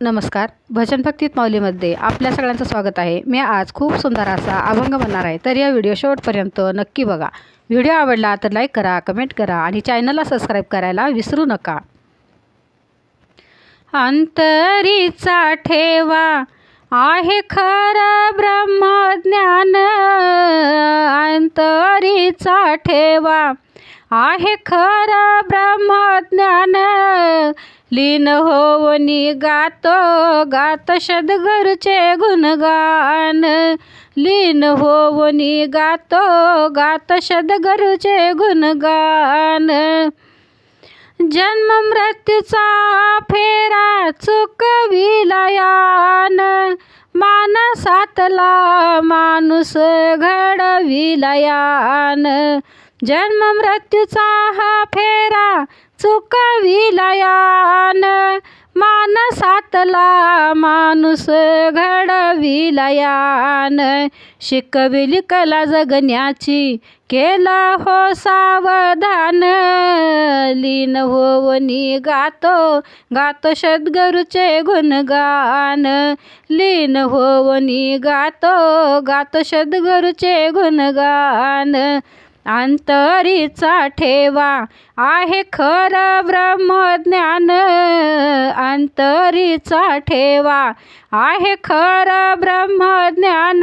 नमस्कार. भजन भक्तीत माऊलीमध्ये आपल्या सगळ्यांचं स्वागत आहे. मी आज खूप सुंदर असा अभंग म्हणणार आहे. तर या व्हिडिओ शेवटपर्यंत नक्की बघा. व्हिडिओ आवडला तर लाईक करा कमेंट करा आणि चॅनलला सबस्क्राईब करायला विसरू नका. अंतरीचा ठेवा आहे खरं ब्रह्मज्ञान. अंतरीचा ठेवा आहे खरं ब्रह्मज्ञान. लीन होवनी गातो गात सद्गुरूचे गुणगान. लीन होवनी गातो गात सद्गुरूचे गुणगान. जन्म मृत्यूचा फेरा चुकविलयान मानसातला माणूस घडविलयान जन्म मृत्यूचा हा फेरा चुकविलयान मानसातला माणूस घडविलयान शिकविली कला जगण्याची केला हो सावधान. लीन होवनी गातो गातो सद्गुरूचे गुणगान. लीन होवनी गातो गातो सद्गुरूचे गुणगान. अंतरीचा ठेवा आहे खरं ब्रह्मज्ञान. अंतरीचा ठेवा आहे खरं ब्रह्मज्ञान.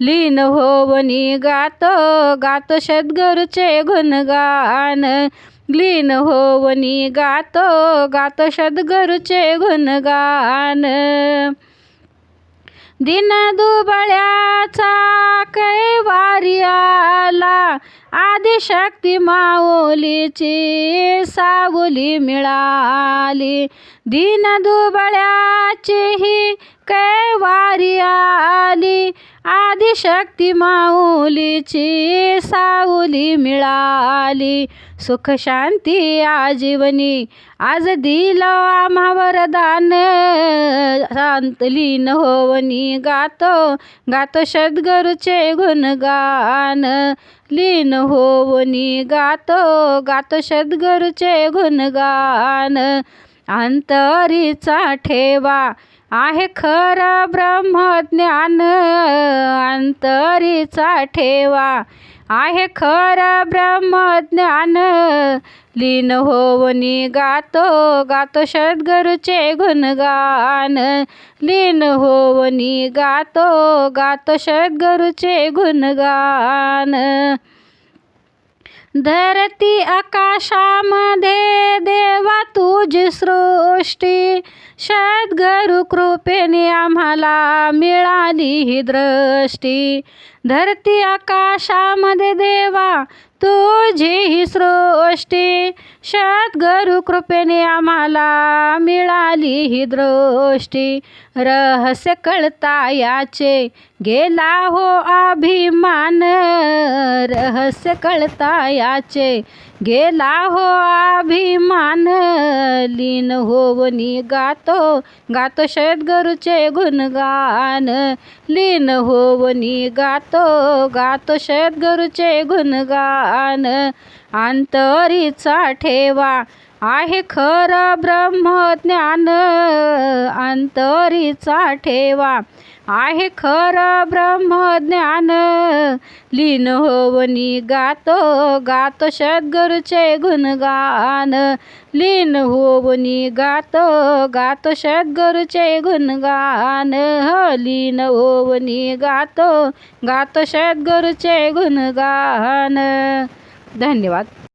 लीन होवनी गातो गातो सद्गुरूचे गुणगान. लीन होवनी गातो गातो सद्गुरूचे गुणगान. दिन दुबळ्या आदिशक्ती माऊलीची सावली मिळाली. दिन दुबळ्याचीही कैवारी आली. आदिशक्ती माऊलीची सावली मिळाली. सुख शांती आजीवनी. आज दिलं आम्हा वरदान शांत लीन होवनी गातो. गातो सद्गुरूचे गुणगान. लीन होवनी गातो. गातो सद्गुरूचे गुणगान. अंतरीचा ठेवा. आहे खरं ब्रह्मज्ञान अंतरीचा ठेवा. आहे खरं ब्रह्मज्ञान लीन होवनी गातो गातो सद्गुरूचे गुणगान. लीन होवनी गातो गातो सद्गुरूचे गुणगान. धरती आकाशामध्ये देवा तुझी सृष्टी. सद्गुरु कृपेने आम्हाला मिळाली ही दृष्टी. धरती आकाशामध्ये देवा तुझी ही सृष्टी सद्गुरु कृपेने आम्हाला मिळाली ही दृष्टी. रहस्य कळता याचे गेला हो अभिमान. रहस्य कळता याचे गेला हो अभिमान लीन होवनी गातो गातो सद्गुरूचे गुणगान. लीन होवनी गातो गातो सद्गुरूचे गुणगान. अंतरीचा ठेवा आहे खरं ब्रह्मज्ञान. अंतरीचा ठेवा आहे खरं ब्रह्मज्ञान. लीन होवनी गातो गातो सद्गुरूचे गुणगान. लीन होवनी गातो गातो सद्गुरूचे गुणगान. लीन होवनी गातो गातो सद्गुरूचे गुणगान. धन्यवाद.